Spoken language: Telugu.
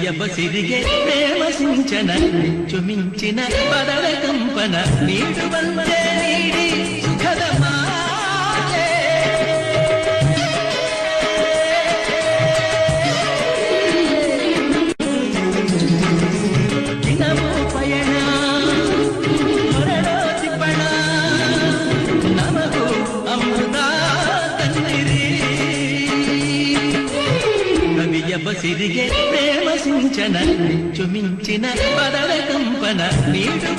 విజయబ సిరిగే ప్రేమ సించన చుమించిన పదవ కంపన నీడు వందే నీడి సుఖద అమృతా తన్నీరి సిరిగే ప్రేమ సించన చుమించిన పదవ కంపన నీటి